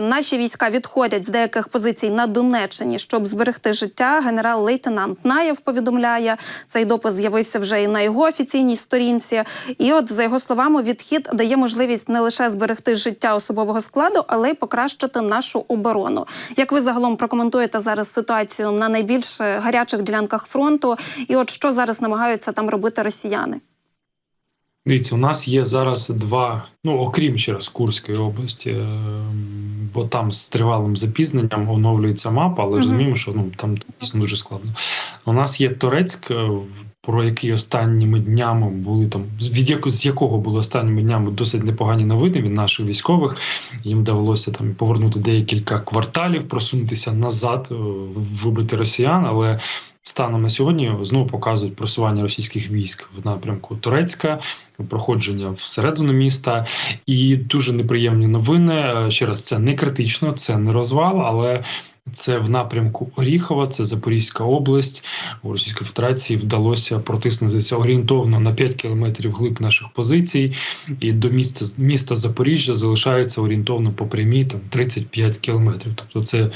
Наші війська відходять з деяких позицій на Донеччині, щоб зберегти життя. Генерал-лейтенант Наєв повідомляє, цей допис з'явився вже і на його офіційній сторінці. І, от, за його словами, відхід дає можливість не лише зберегти життя особового складу, але й покращити нашу оборону. Як ви загалом прокоментуєте зараз ситуацію на найбільш гарячих ділянках фронту? І от що зараз намагаються там робити росіяни? Дивіться, у нас є зараз два, ну окрім ще раз Курської області, е, бо там з тривалим запізненням оновлюється мапа, але Мгм. розуміємо, що ну там дійсно дуже складно. У нас є Торецьк, е, про який останніми днями були там, від яко, з якого були останніми днями досить непогані новини від наших військових. Їм довелося там повернути декілька кварталів, просунутися назад, е, вибити росіян, але. Станом на сьогодні знову показують просування російських військ в напрямку Турецька, проходження всередину міста, і дуже неприємні новини. Е, Ще раз, це не критично, це не розвал, але це в напрямку Оріхова, це Запорізька область. У Російської Федерації вдалося протиснутися орієнтовно на 5 кілометрів глиб наших позицій, і до міста міста Запоріжжя залишається орієнтовно по прямій там 35 кілометрів. Тобто, це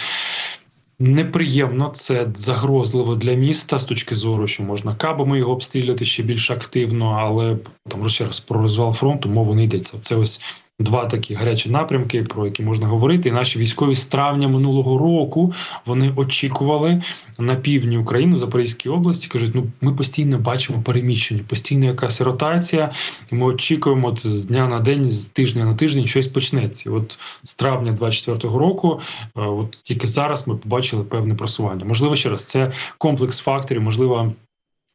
Неприємно, це загрозливо для міста з точки зору, що можна кабами його обстріляти ще більш активно, але там ще раз про розвал фронту мову не йдеться. Це ось два такі гарячі напрямки, про які можна говорити. І наші військові з травня минулого року вони очікували на півдні України, в Запорізькій області. кажуть, ну ми постійно бачимо переміщення, постійно якась ротація, і ми очікуємо от, з дня на день, з тижня на тиждень щось почнеться. От з травня 24-го року, е, от тільки зараз ми побачили певне просування. Можливо, ще раз це комплекс факторів, можливо.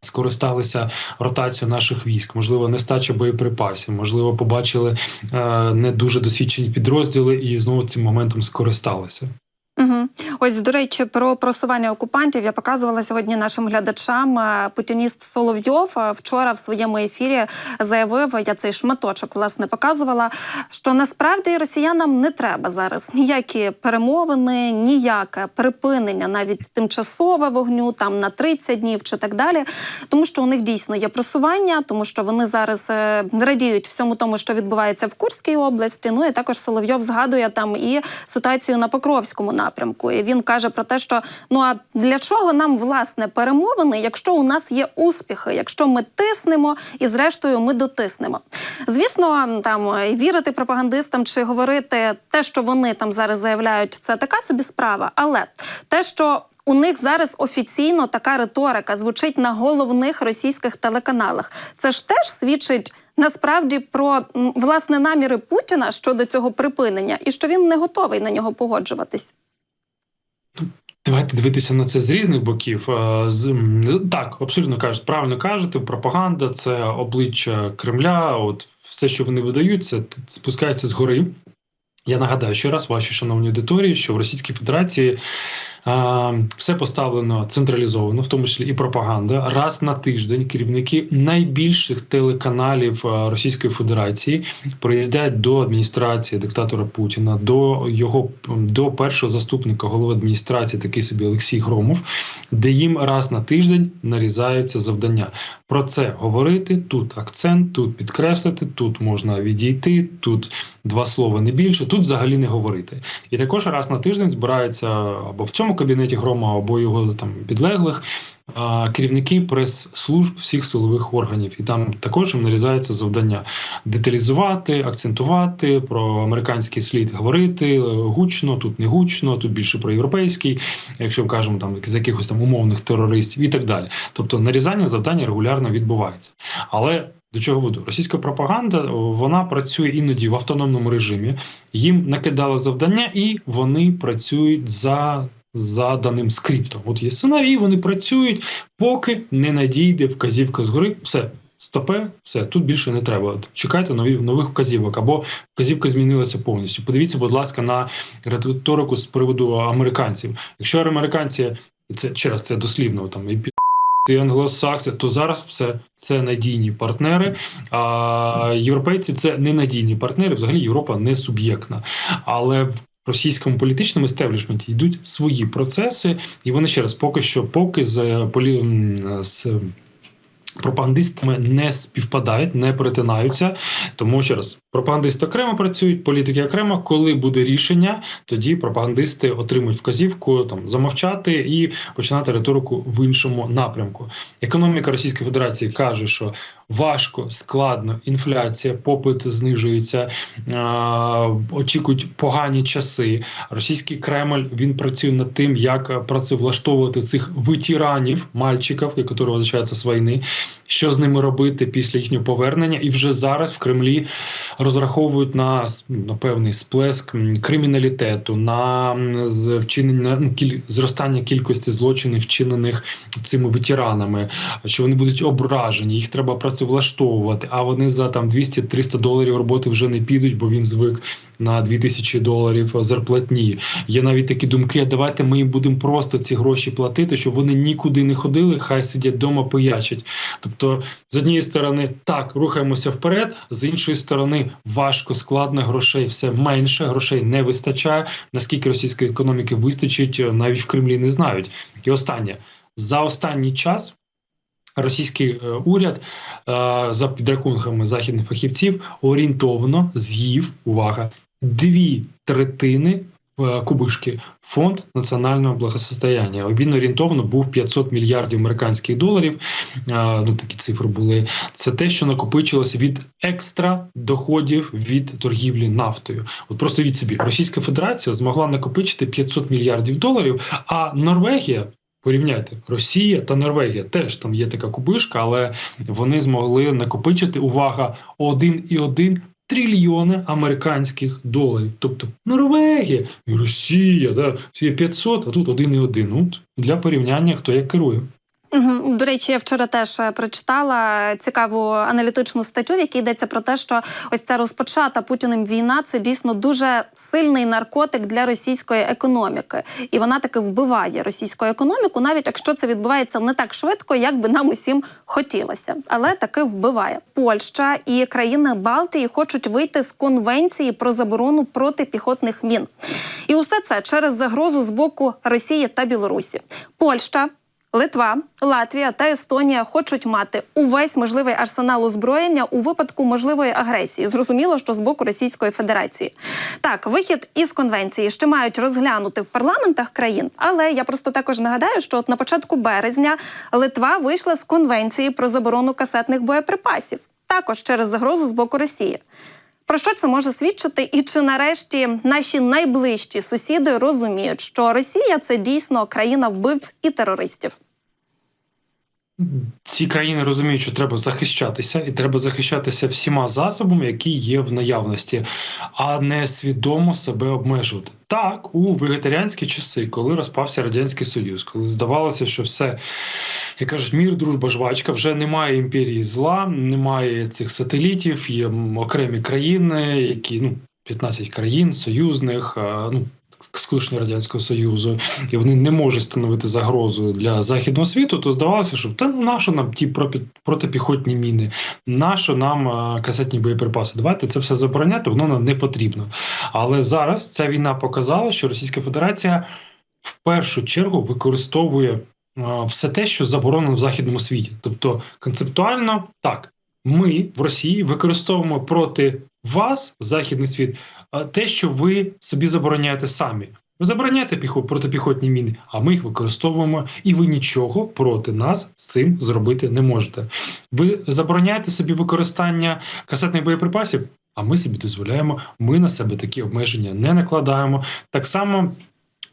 Скористалися ротацією наших військ, можливо, нестача боєприпасів, можливо, побачили е, не дуже досвідчені підрозділи і знову цим моментом скористалися. Угу. Ось до речі, про просування окупантів я показувала сьогодні нашим глядачам. Е, Путініст Соловйов е, вчора в своєму ефірі заявив, я цей шматочок власне показувала, що насправді росіянам не треба зараз ніякі перемовини, ніяке припинення, навіть тимчасове вогню, там на 30 днів чи так далі. Тому що у них дійсно є просування, тому що вони зараз е, радіють всьому тому, що відбувається в Курській області. Ну і також Соловйов згадує там і ситуацію на Покровському напрямку. І він каже про те, що ну а для чого нам власне перемовини, якщо у нас є успіхи, якщо ми тиснемо і зрештою ми дотиснемо. Звісно, там вірити пропагандистам чи говорити те, що вони там зараз заявляють, це така собі справа. Але те, що у них зараз офіційно така риторика звучить на головних російських телеканалах. Це ж теж свідчить насправді про власне наміри Путіна щодо цього припинення, і що він не готовий на нього погоджуватись. Давайте дивитися на це з різних боків. Е, так, абсолютно кажуть, правильно кажете, пропаганда це обличчя Кремля. От все, що вони видають, це спускається згори. Я нагадаю ще раз вашій шановній аудиторії, що в Російській Федерації все поставлено централізовано, в тому числі і пропаганда. Раз на тиждень керівники найбільших телеканалів Російської Федерації приїздять до адміністрації диктатора Путіна, до його до першого заступника голови адміністрації, такий собі Олексій Громов, де їм раз на тиждень нарізаються завдання. Про це говорити тут акцент, тут підкреслити, тут можна відійти, тут два слова не більше, тут взагалі не говорити. І також раз на тиждень збираються або в цьому кабінеті грома, або його там підлеглих керівники прес-служб всіх силових органів. І там також нарізається завдання деталізувати, акцентувати про американський слід говорити е, гучно, тут не гучно, тут більше про європейський, якщо кажемо там з якихось там умовних терористів і так далі. Тобто нарізання завдання регулярно відбувається. Але до чого веду? Російська пропаганда вона працює іноді в автономному режимі. Їм накидали завдання, і вони працюють за заданим скриптом. От є сценарій, вони працюють, поки не надійде вказівка згори. Все. Стопе, все тут більше не треба. Чекайте нові нових вказівок, або вказівка змінилася повністю. Подивіться, будь ласка, на риторику з приводу американців. Якщо американці, це ще раз це дослівно там і і англосакси, то зараз все це надійні партнери. А європейці це ненадійні партнери. Взагалі Європа не суб'єктна. Але в російському політичному естеблішменті йдуть свої процеси, і вони ще раз поки що, поки з полі з пропагандистами не співпадають, не перетинаються. Тому ще раз пропагандисти окремо працюють, політики окремо. Коли буде рішення, тоді пропагандисти отримують вказівку там замовчати і починати риторику в іншому напрямку. Економіка Російської Федерації каже, що важко, складно, інфляція, попит знижується, очікують погані часи. Російський Кремль він працює над тим, як працевлаштовувати цих ветеранів, мальчиків, які возвращаються з війни, що з ними робити після їхнього повернення, і вже зараз в Кремлі розраховують на, на певний сплеск криміналітету, на вчинення ну, кіль, зростання кількості злочинів, вчинених цими ветеранами, що вони будуть ображені, їх треба працевлаштовувати. А вони за там 200-300 доларів роботи вже не підуть, бо він звик на 2000 доларів зарплатні. Є навіть такі думки: давайте ми їм будемо просто ці гроші платити, щоб вони нікуди не ходили, хай сидять вдома, пиячать. Тобто, з однієї сторони, так рухаємося вперед, з іншої сторони, важко, складно, грошей все менше, грошей не вистачає. Наскільки російської економіки вистачить, навіть в Кремлі не знають. І останнє за останній час. Російський е, уряд е, за підрахунками західних фахівців орієнтовно з'їв увага дві третини е, кубишки фонд національного благосостояння. Він орієнтовно був 500 мільярдів американських доларів. Ну такі цифри були. Це те, що накопичилося від екстра доходів від торгівлі нафтою. От просто від собі Російська Федерація змогла накопичити 500 мільярдів доларів, а Норвегія. Порівняйте Росія та Норвегія теж там є така кубишка, але вони змогли накопичити увага 1,1 трильйони американських доларів. Тобто Норвегія, і Росія, да, є 500, а тут 1,1. От для порівняння хто як керує. До речі, я вчора теж е, прочитала цікаву аналітичну статтю, в якій йдеться про те, що ось ця розпочата Путіним війна це дійсно дуже сильний наркотик для російської економіки, і вона таки вбиває російську економіку, навіть якщо це відбувається не так швидко, як би нам усім хотілося, але таки вбиває. Польща і країни Балтії хочуть вийти з конвенції про заборону протипіхотних мін, і усе це через загрозу з боку Росії та Білорусі. Польща. Литва, Латвія та Естонія хочуть мати увесь можливий арсенал озброєння у випадку можливої агресії. Зрозуміло, що з боку Російської Федерації так вихід із конвенції ще мають розглянути в парламентах країн. Але я просто також нагадаю, що от на початку березня Литва вийшла з конвенції про заборону касетних боєприпасів, також через загрозу з боку Росії. Про що це може свідчити? І чи нарешті наші найближчі сусіди розуміють, що Росія це дійсно країна вбивць і терористів? Ці країни розуміють, що треба захищатися, і треба захищатися всіма засобами, які є в наявності, а не свідомо себе обмежувати. Так, у вегетаріанські часи, коли розпався радянський союз, коли здавалося, що все як кажуть, мір, дружба, жвачка, вже немає імперії зла, немає цих сателітів, є окремі країни, які ну 15 країн союзних. ну з колишнього радянського союзу, і вони не можуть становити загрозу для західного світу, то здавалося, що та нащо нам ті протипіхотні міни, нащо нам касетні боєприпаси? Давайте це все забороняти, воно нам не потрібно. Але зараз ця війна показала, що Російська Федерація в першу чергу використовує все те, що заборонено в західному світі. Тобто концептуально так, ми в Росії використовуємо проти вас, західний світ, те, що ви собі забороняєте самі. Ви забороняєте протипіхотні міни, а ми їх використовуємо, і ви нічого проти нас з цим зробити не можете. Ви забороняєте собі використання касетних боєприпасів, а ми собі дозволяємо. Ми на себе такі обмеження не накладаємо. Так само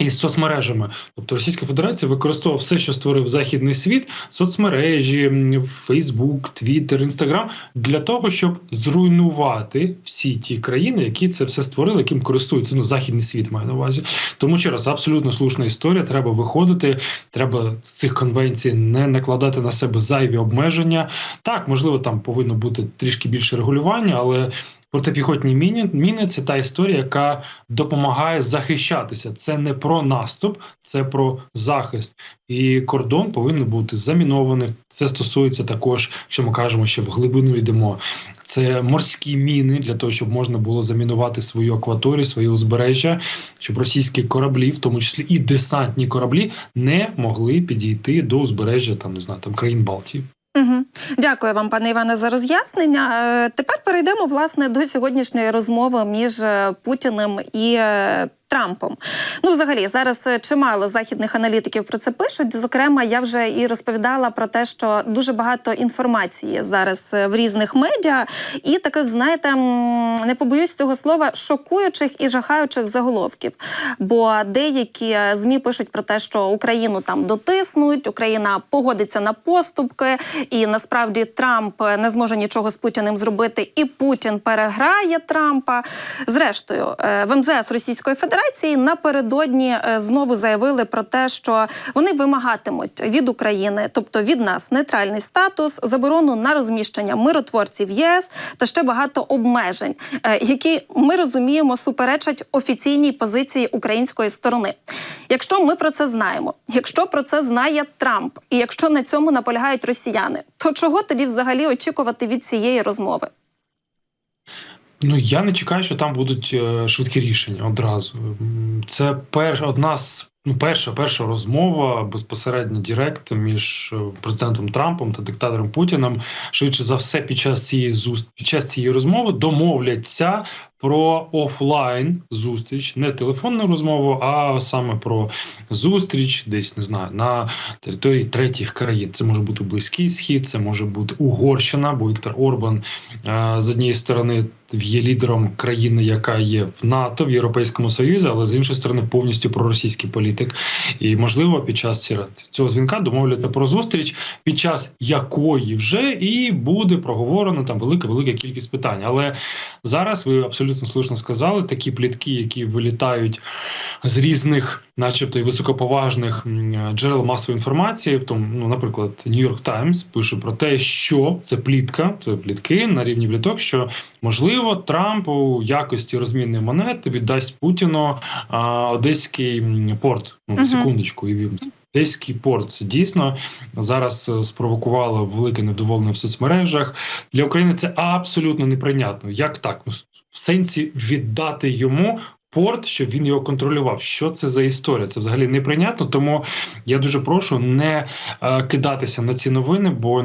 із соцмережами, тобто Російська Федерація використовувала все, що створив західний світ, соцмережі, Фейсбук, Твіттер, Інстаграм для того, щоб зруйнувати всі ті країни, які це все створили, яким користуються. Ну західний світ має на увазі. Тому ще раз абсолютно слушна історія. Треба виходити. Треба з цих конвенцій не накладати на себе зайві обмеження. Так, можливо, там повинно бути трішки більше регулювання, але Протипіхотні міни, міни це та історія, яка допомагає захищатися. Це не про наступ, це про захист. І кордон повинен бути замінований. Це стосується також, якщо ми кажемо, що в глибину йдемо. Це морські міни для того, щоб можна було замінувати свою акваторію, своє узбережжя, щоб російські кораблі, в тому числі і десантні кораблі, не могли підійти до узбережжя там не знаю, там країн Балтії. Угу. Дякую вам, пане Іване, за роз'яснення. Е, Тепер перейдемо власне до сьогоднішньої розмови між е, Путіним і е, Трампом. Ну, взагалі, зараз е, чимало західних аналітиків про це пишуть. Зокрема, я вже і розповідала про те, що дуже багато інформації зараз е, в різних медіа, і таких, знаєте, не побоюсь цього слова, шокуючих і жахаючих заголовків. Бо деякі е, змі пишуть про те, що Україну там дотиснуть, Україна погодиться на поступки, і насправді Трамп не зможе нічого з Путіним зробити, і Путін переграє Трампа. Зрештою, в МЗС Російської Федерації напередодні е, знову заявили про те, що вони вимагатимуть від України, тобто від нас, нейтральний статус, заборону на розміщення миротворців ЄС та ще багато обмежень, е, які ми розуміємо суперечать офіційній позиції української сторони. Якщо ми про це знаємо, якщо про це знає Трамп, і якщо на цьому наполягають росіяни, то чого тоді взагалі очікувати від цієї розмови? Ну я не чекаю, що там будуть е, швидкі рішення одразу. Це пер, одна з ну, перша перша розмова безпосередньо директ між е, президентом Трампом та диктатором Путіним. Швидше за все, під час цієї під час цієї розмови домовляться про офлайн зустріч, не телефонну розмову, а саме про зустріч, десь не знаю, на території третіх країн. Це може бути близький схід, це може бути Угорщина, бо Віктор Орбан е, з однієї сторони є лідером країни, яка є в НАТО, в Європейському Союзі, але з іншої сторони повністю проросійський політик. І можливо, під час цього дзвінка домовляться про зустріч, під час якої вже і буде проговорено там велика велика кількість питань. Але зараз ви абсолютно слушно сказали, такі плітки, які вилітають з різних, начебто, і високоповажних джерел масової інформації, в тому, ну, наприклад, Нью-Йорк Таймс пише про те, що це плітка, це плітки на рівні пліток, що можливо Трамп у якості розмінної монети віддасть Путіну а, одеський порт. Ну, секундочку, і він. Одеський порт це дійсно зараз е, спровокувало велике невдоволення в соцмережах. Для України це абсолютно неприйнятно. Як так? Ну, в сенсі віддати йому порт, щоб він його контролював. Що це за історія? Це взагалі неприйнятно. Тому я дуже прошу не е, кидатися на ці новини, бо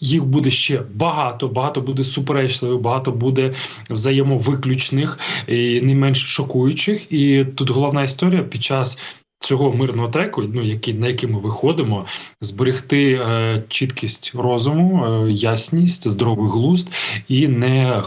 їх буде ще багато. Багато буде суперечливих, багато буде взаємовиключних і не менш шокуючих. І тут головна історія під час. Цього мирного треку, ну які на який ми виходимо, зберегти е, чіткість розуму, е, ясність, здоровий глузд і не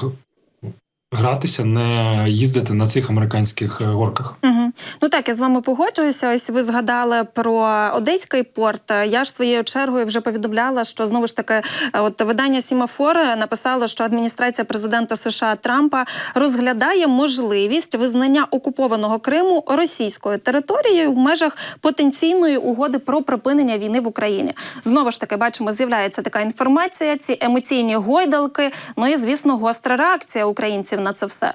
гратися, не їздити на цих американських е, горках. Угу. Ну так, я з вами погоджуюся. Ось ви згадали про Одеський порт. Я ж своєю чергою вже повідомляла, що знову ж таки, е, от видання Сімафор написало, що адміністрація президента США Трампа розглядає можливість визнання окупованого Криму російською територією в межах потенційної угоди про припинення війни в Україні. Знову ж таки, бачимо, з'являється така інформація, ці емоційні гойдалки. Ну і звісно, гостра реакція українців на це все.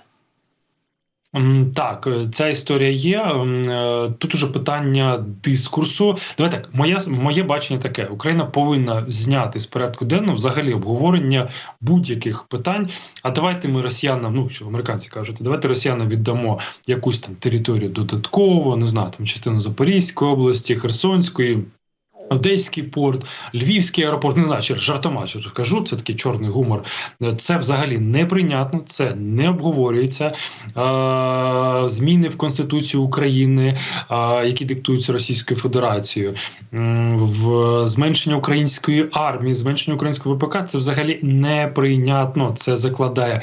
Так, е, ця історія є. Е, Тут уже питання дискурсу. Давай так, моє, моє бачення таке: Україна повинна зняти з порядку денного взагалі обговорення будь-яких питань. А давайте ми росіянам, ну що американці кажуть, давайте росіянам віддамо якусь там територію додатково, не знаю, там частину Запорізької області, Херсонської. Одеський порт, Львівський аеропорт, не знаю, через жартома що кажу, це такий чорний гумор. Це взагалі неприйнятно, це не обговорюється. Зміни в Конституцію України, які диктуються Російською Федерацією, в зменшення української армії, зменшення українського ВПК це взагалі неприйнятно. Це закладає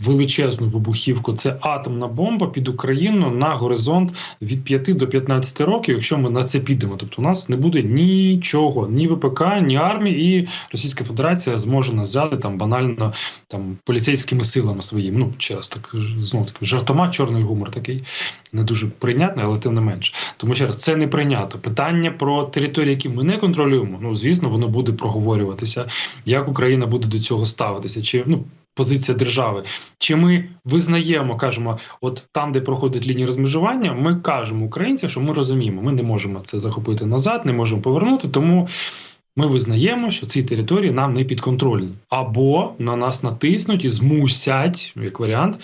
величезну вибухівку. Це атомна бомба під Україну на горизонт від 5 до 15 років, якщо ми на це підемо. Тобто у нас не буде нічого, ні ВПК, ні армії, і Російська Федерація зможе нас взяти там банально там поліцейськими силами своїми. Ну ще раз так знову таки жартома, чорний гумор такий не дуже прийнятний, але тим не менш. Тому ще раз це не прийнято. Питання про території, які ми не контролюємо. Ну звісно, воно буде проговорюватися. Як Україна буде до цього ставитися? Чи ну позиція держави? Чи ми визнаємо, кажемо, от там, де проходить лінія розмежування, ми кажемо українцям, що ми розуміємо, ми не можемо це захопити назад, не можемо повернути, тому. Ми визнаємо, що ці території нам не підконтрольні, або на нас натиснуть і змусять, як варіант,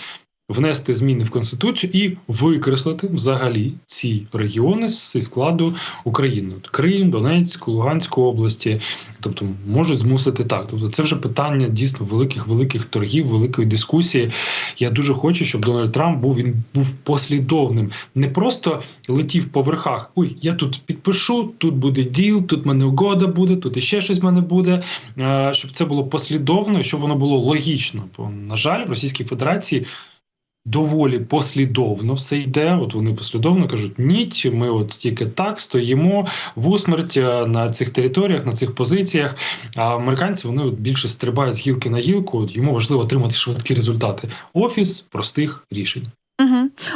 внести зміни в конституцію і викреслити взагалі ці регіони зі складу України От Крим, Донецьк, Луганську області, тобто можуть змусити так. Тобто, це вже питання дійсно великих великих торгів, великої дискусії. Я дуже хочу, щоб Дональд Трамп був він був послідовним, не просто летів по верхах. Ой, я тут підпишу, тут буде діл, тут мене угода буде, тут іще щось в мене буде. Е, Щоб це було послідовно, щоб воно було логічно. Бо на жаль, в Російській Федерації. Доволі послідовно все йде. От вони послідовно кажуть: ні, ми от тільки так стоїмо в усмерть е, на цих територіях, на цих позиціях. А американці вони от більше стрибають з гілки на гілку. От йому важливо отримати швидкі результати. Офіс простих рішень.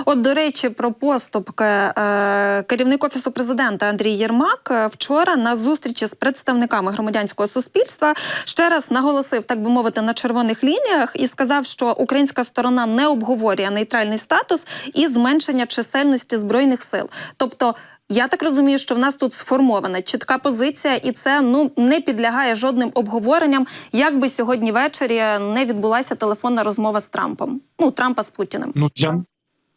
От, до речі, про поступки е, керівник офісу президента Андрій Єрмак е, вчора на зустрічі з представниками громадянського суспільства ще раз наголосив, так би мовити, на червоних лініях і сказав, що українська сторона не обговорює нейтральний статус і зменшення чисельності збройних сил. Тобто. Я так розумію, що в нас тут сформована чітка позиція, і це ну не підлягає жодним обговоренням, як би сьогодні ввечері не відбулася телефонна розмова з Трампом. Ну Трампа з Путіним. Ну для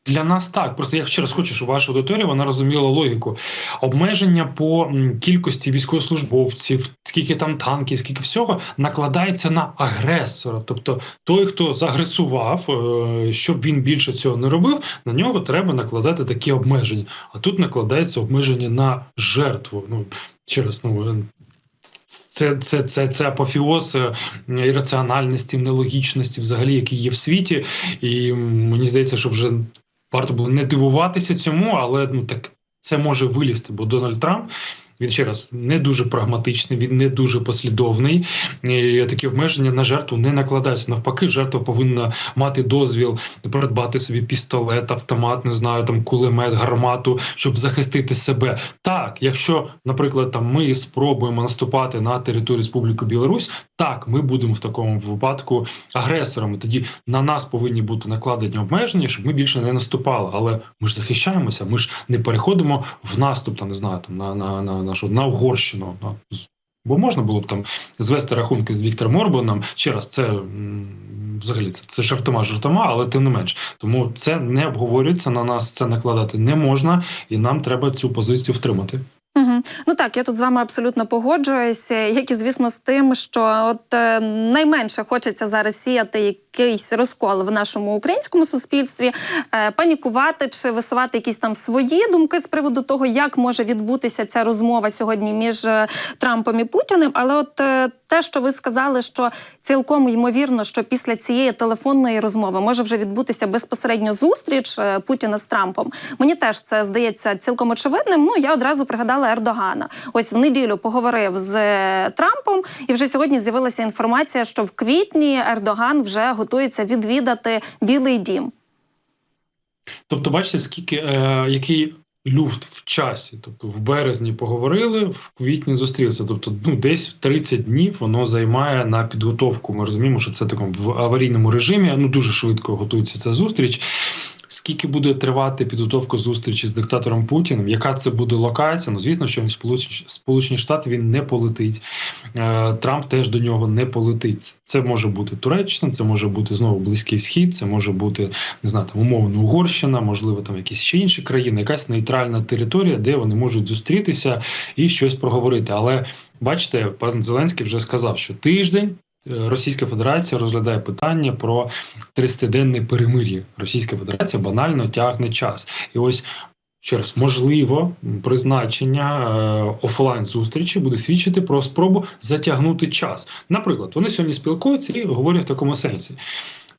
для нас так. Просто я ще раз хочу, щоб ваша аудиторія вона розуміла логіку. Обмеження по кількості військовослужбовців, скільки там танків, скільки всього накладається на агресора. Тобто той, хто загресував, е, щоб він більше цього не робив, на нього треба накладати такі обмеження. А тут накладається обмеження на жертву. Ну ще раз, ну це, це, це, це апофіоз е, ірраціональності, нелогічності, взагалі, який є в світі, і мені здається, що вже варто було не дивуватися цьому, але ну так це може вилізти, бо Дональд Трамп. Він ще раз не дуже прагматичний, він не дуже послідовний. І такі обмеження на жертву не накладаються. Навпаки, жертва повинна мати дозвіл придбати собі пістолет, автомат, не знаю, там кулемет, гармату, щоб захистити себе. Так, якщо, наприклад, там ми спробуємо наступати на територію Республіки Білорусь, так ми будемо в такому випадку агресорами. Тоді на нас повинні бути накладені обмеження, щоб ми більше не наступали. Але ми ж захищаємося, ми ж не переходимо в наступ, там не знаю, там на на, на, на, що, на Угорщину. Бо можна було б там звести рахунки з Віктором Орбаном. Ще раз, це взагалі це, це жартома жартома, але тим не менш. Тому це не обговорюється на нас, це накладати не можна, і нам треба цю позицію втримати. Ну так, я тут з вами абсолютно погоджуюся, як і звісно з тим, що от е, найменше хочеться зараз сіяти якийсь розкол в нашому українському суспільстві, е, панікувати чи висувати якісь там свої думки з приводу того, як може відбутися ця розмова сьогодні між е, Трампом і Путіним. Але от те, що ви сказали, що цілком ймовірно, що після цієї телефонної розмови може вже відбутися безпосередньо зустріч Путіна з Трампом. Мені теж це здається цілком очевидним. Ну я одразу пригадала Ердогана. Ось в неділю поговорив з е, Трампом, і вже сьогодні з'явилася інформація, що в квітні Ердоган вже готується відвідати Білий Дім. Тобто, бачите, скільки е, який люфт в часі. Тобто, в березні поговорили, в квітні зустрілися. Тобто, ну десь 30 днів воно займає на підготовку. Ми розуміємо, що це такому в аварійному режимі. Ну дуже швидко готується ця зустріч. Скільки буде тривати підготовка зустрічі з диктатором Путіним? Яка це буде локація? Ну звісно, що він Сполучені, Сполучені Штати він не полетить. Е, Трамп теж до нього не полетить. Це може бути Туреччина, це може бути знову Близький Схід, це може бути не знаю, там умовно Угорщина, можливо, там якісь ще інші країни, якась нейтральна територія, де вони можуть зустрітися і щось проговорити. Але бачите, пан Зеленський вже сказав, що тиждень. Російська Федерація розглядає питання про 30-денне перемир'я. Російська Федерація банально тягне час, і ось через можливо призначення е, офлайн зустрічі буде свідчити про спробу затягнути час. Наприклад, вони сьогодні спілкуються і говорять в такому сенсі.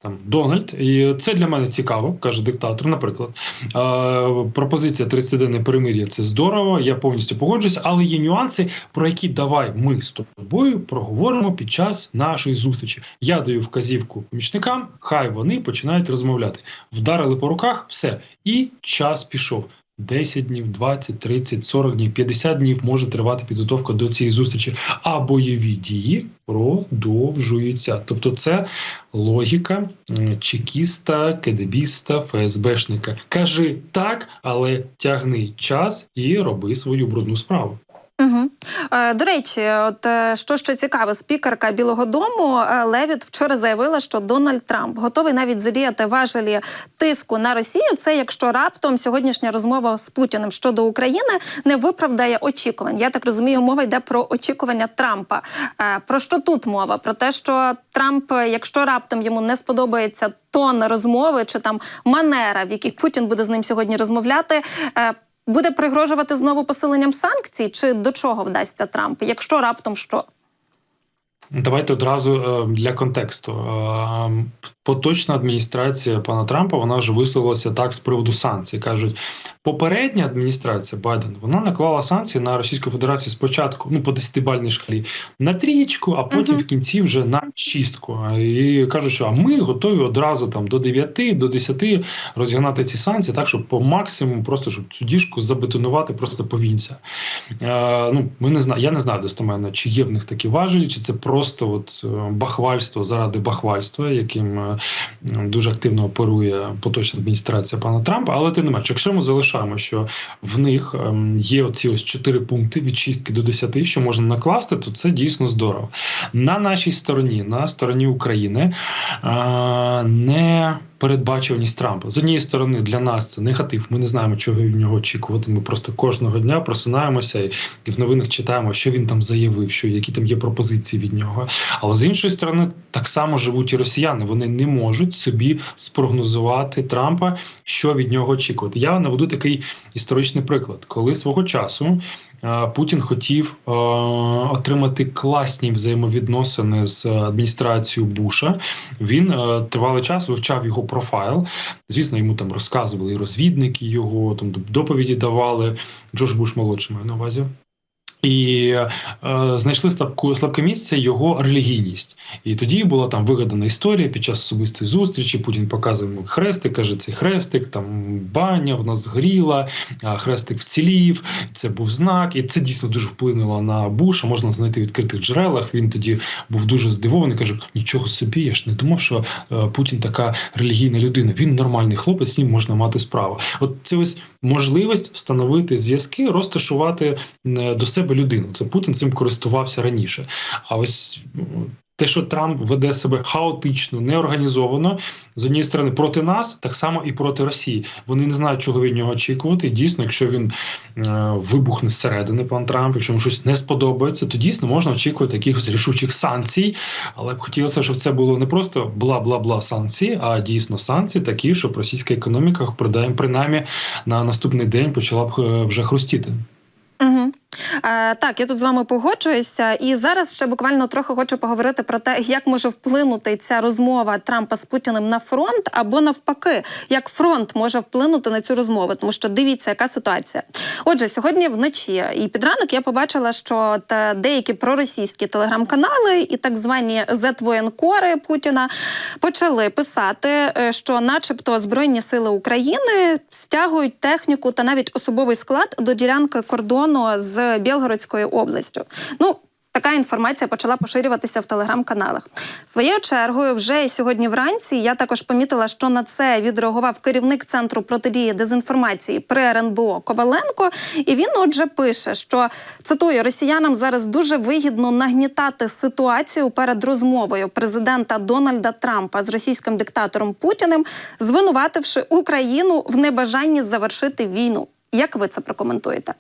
Там Дональд, і це для мене цікаво, каже диктатор. Наприклад, е, пропозиція 30-денне перемир'я це здорово, я повністю погоджуюся, але є нюанси, про які давай ми з тобою проговоримо під час нашої зустрічі. Я даю вказівку помічникам, хай вони починають розмовляти. Вдарили по руках, все, і час пішов. 10 днів, 20, 30, 40 днів, 50 днів може тривати підготовка до цієї зустрічі, а бойові дії продовжуються. Тобто, це логіка чекіста, кедебіста, ФСБшника. Кажи так, але тягни час і роби свою брудну справу. Угу. До речі, от е, що ще цікаво, спікерка Білого Дому е, Левіт вчора заявила, що Дональд Трамп готовий навіть задіяти важелі тиску на Росію. Це якщо раптом сьогоднішня розмова з Путіним щодо України не виправдає очікувань. Я так розумію, мова йде про очікування Трампа. Про що тут мова? Про те, що Трамп, якщо раптом йому не сподобається тон розмови чи там манера, в якій Путін буде з ним сьогодні розмовляти. Е, Буде пригрожувати знову посиленням санкцій, чи до чого вдасться Трамп? Якщо раптом що? Давайте одразу е, для контексту. Поточна адміністрація пана Трампа вона вже висловилася так з приводу санкцій. кажуть, попередня адміністрація Байден вона наклала санкції на Російську Федерацію спочатку, ну по 10-бальній шкалі, на трієчку, а потім Мгм. в кінці вже на шістку. І кажуть, що а ми готові одразу там до 9, до 10 розігнати ці санкції, так щоб по максимуму просто щоб цю діжку забетонувати просто повінця. Е, ну, ми не зна... Я не знаю достеменно, чи є в них такі важелі, чи це просто от е, бахвальство заради бахвальства, яким е, дуже активно оперує поточна адміністрація пана Трампа. Але тим не якщо ми залишаємо, що в них ем, є оці ось чотири пункти від 6 до 10, що можна накласти, то це дійсно здорово. На нашій стороні, на стороні України, е, не передбачуваність Трампа. З однієї сторони, для нас це негатив. Ми не знаємо, чого від нього очікувати. Ми просто кожного дня просинаємося і, в новинах читаємо, що він там заявив, що які там є пропозиції від нього. Але з іншої сторони, так само живуть і росіяни. Вони не можуть собі спрогнозувати Трампа, що від нього очікувати. Я наведу такий історичний приклад, коли свого часу е, Путін хотів е, отримати класні взаємовідносини з адміністрацією Буша. Він е, тривалий час вивчав його профайл. Звісно, йому там розказували і розвідники його, там доповіді давали. Джордж Буш молодший маю на увазі. І е, знайшли слабку слабке місце його релігійність. І тоді була там вигадана історія під час особистої зустрічі. Путін показує йому хрестик, каже, цей хрестик, там баня в нас згоріла, а хрестик вцілів. Це був знак, і це дійсно дуже вплинуло на Буша. Можна знайти в відкритих джерелах. Він тоді був дуже здивований. каже: нічого собі, я ж не думав, що е, Путін така релігійна людина. Він нормальний хлопець, з ним можна мати справу. От це ось можливість встановити зв'язки, розташувати е, до себе людину. Це Путін цим користувався раніше. А ось те, що Трамп веде себе хаотично, неорганізовано з однієї сторони проти нас, так само і проти Росії. Вони не знають, чого від нього очікувати. І дійсно, якщо він е, вибухне зсередини, пан Трамп, якщо йому щось не сподобається, то дійсно можна очікувати якихось рішучих санкцій. Але б хотілося, щоб це було не просто бла бла бла санкції, а дійсно санкції такі, щоб російська економіка принаймні, принаймні на наступний день почала б е, вже хрустіти. Угу. Е, так, я тут з вами погоджуюся, і зараз ще буквально трохи хочу поговорити про те, як може вплинути ця розмова Трампа з Путіним на фронт, або навпаки, як фронт може вплинути на цю розмову, тому що дивіться, яка ситуація. Отже, сьогодні вночі і під ранок я побачила, що та деякі проросійські телеграм-канали і так звані зетвоєнкори Путіна почали писати, е, що, начебто, збройні сили України стягують техніку та навіть особовий склад до ділянки кордону з Білгородською областю. Ну. Така інформація почала поширюватися в телеграм-каналах. Своєю чергою, вже сьогодні вранці я також помітила, що на це відреагував керівник центру протидії дезінформації при РНБО Коваленко. І він, отже, пише, що цитую росіянам зараз дуже вигідно нагнітати ситуацію перед розмовою президента Дональда Трампа з російським диктатором Путіним, звинувативши Україну в небажанні завершити війну. Як ви це прокоментуєте?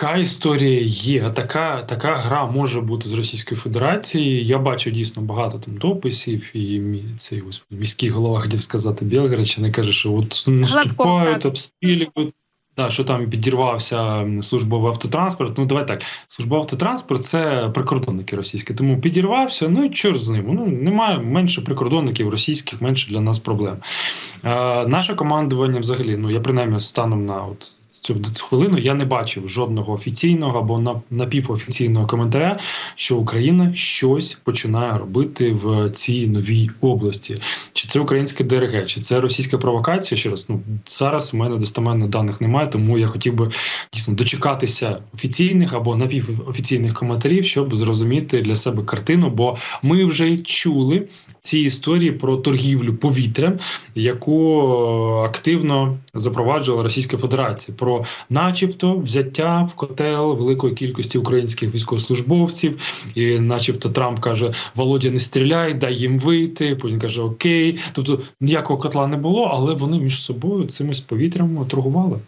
Така історія є. Така така гра може бути з Російської Федерації. Я бачу дійсно багато там дописів, і цей господи, міський голова хотів сказати Білгородщини, каже, що от наступають, обстрілюють. Да, що там підірвався службовий автотранспорт. Ну давай так, службовий автотранспорт це прикордонники російські. Тому підірвався. Ну і чорт з ним. Ну немає менше прикордонників російських, менше для нас проблем. Е, наше командування, взагалі, ну я принаймні станом на от цю хвилину я не бачив жодного офіційного або на- напівофіційного коментаря, що Україна щось починає робити в цій новій області. Чи це українське ДРГ, чи це російська провокація? Ще раз, ну зараз у мене достеменно даних немає, тому я хотів би дійсно дочекатися офіційних або напівофіційних коментарів, щоб зрозуміти для себе картину. Бо ми вже чули ці історії про торгівлю повітрям, яку е, активно запроваджувала Російська Федерація. Про, начебто, взяття в котел великої кількості українських військовослужбовців, і, начебто, Трамп каже: Володя, не стріляй, дай їм вийти. Потім каже Окей. Тобто ніякого котла не було, але вони між собою цимось повітрям торгували.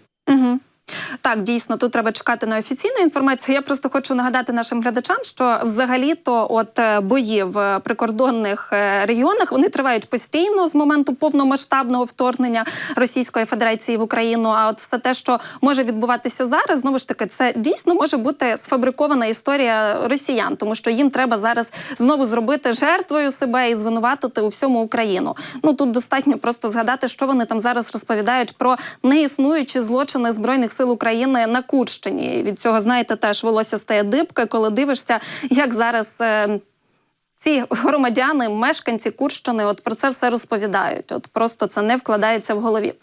Так, дійсно, тут треба чекати на офіційну інформацію. Я просто хочу нагадати нашим глядачам, що взагалі-то от е, бої в прикордонних е, регіонах вони тривають постійно з моменту повномасштабного вторгнення Російської Федерації в Україну. А от все те, що може відбуватися зараз, знову ж таки, це дійсно може бути сфабрикована історія росіян, тому що їм треба зараз знову зробити жертвою себе і звинуватити у всьому Україну. Ну тут достатньо просто згадати, що вони там зараз розповідають про неіснуючі злочини збройних сил України на Курщині. Від цього знаєте, теж волосся стає дибка, коли дивишся, як зараз. Е- ці громадяни, мешканці Курщини, от про це все розповідають. От просто це не вкладається в голові.